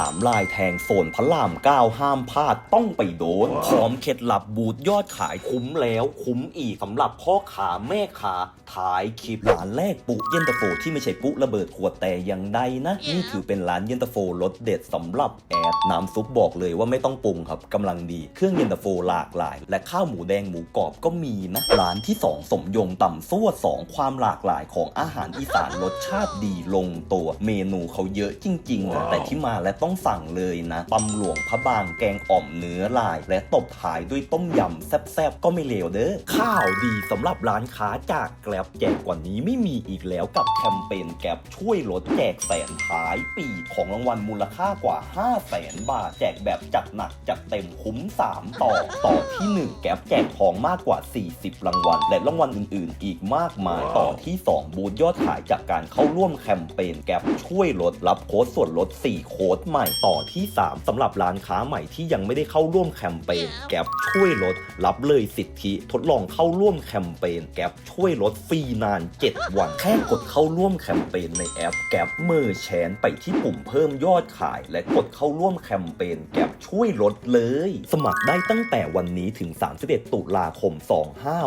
3ลายแทงโซนพระราม9ห้ามพลาดต้องไปโดนพร้อมเคล็ดลับบูทยอดขายคุ้มแล้ว คุ้มอีกสำหรับพ่อขาแม่ขาท้ายคลิปร้านแรกปุเย็นตาโฟที่ไม่ใช่ปุระเบิดขวดแต่อย่างใดนะ นี่ถือเป็นร้านเย็นตาโฟรสเด็ดสำหรับแอดน้ำซุปบอกเลยว่าไม่ต้องปรุงครับกำลังดีเครื่องเย็นตาโฟหลากหลาย และข้าวหมูแดงหมูกรอบก็มีนะร้านที่ 2 สมยงต่ำซั่วสองความหลากหลายของอาหารอีสานรสชาติดีลงตัวเมนูเขาเยอะจริงๆนะแต่ที่มาและต้องสั่งเลยนะตำหลวงพระบางแกงอ่อมเนื้อลาย และตบท้ายด้วยต้มยำแซ่บๆก็ไม่เลวเด้อข้าวดีสำหรับร้านค้าจากแกลบแจกกว่านี้ไม่มีอีกแล้วกับแคมเปญแกลบช่วยลดแจกแสนท้ายปีของรางวัลมูลค่ากว่า 5 0 0แสนบาท แจกแบบจัดหนักจัดเต็มคุ้ม 3 ต่อ ต่อที่ 1 แกลบแจกทองมากกว่า 40 รางวัล และรางวัลอื่นๆ อีกมากมายต่อที่ 2 บูธยอดขายจากการเข้าร่วมแคมเปญแกลบช่วยลดรับโค้ดส่วนลด 4 โค้ดใหม่ต่อที่ 3สำหรับร้านค้าใหม่ที่ยังไม่ได้เข้าร่วมแคมเปญแกลบช่วยลด รับเลยสิทธิทดลองเข้าร่วมแคมเปญแกลบช่วยลดฟรีนาน 7 วัน แค่กดเข้าร่วมแคมเปญในแอปแกลบเมอร์แชนไปที่ปุ่มเพิ่มยอดขาย และกดเข้าร่วมแคมเปญแกลบช่วยลดเลย สมัครได้ตั้งแต่วันนี้ถึง 31 ตุลาคม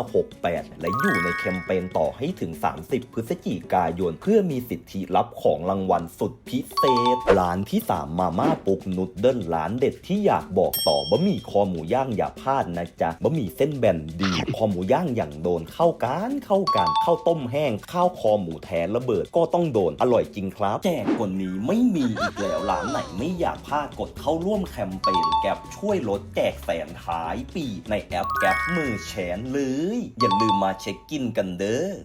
2568 และอยู่ในแคมเปญต่อให้ถึง 30 พฤศจิกายน เพื่อมีสิทธิรับของรางวัลสุดพิเศษร้านที่ 3มาม่าปุกนุดเดิลร้านเด็ดที่อยากบอกต่อบะหมี่คอหมูย่างอย่าพลาดนะจ๊ะบะหมี่เส้นแบนดี คอหมูย่างอย่างโดนเข้ากันเข้ากันข้าวต้มแห้งข้าวคอหมูแทนระเบิดก็ต้องโดนอร่อยจริงครับแจกกว่านี้ไม่มีอีกแล้วร้านไหนไม่อยากพลาดกดเข้าร่วมแคมเปญแกบช่วยลดแจกแสนท้ายปีในแอปแกบมือแชนเลย อย่าลืมมาเช็คกินกันเด้อ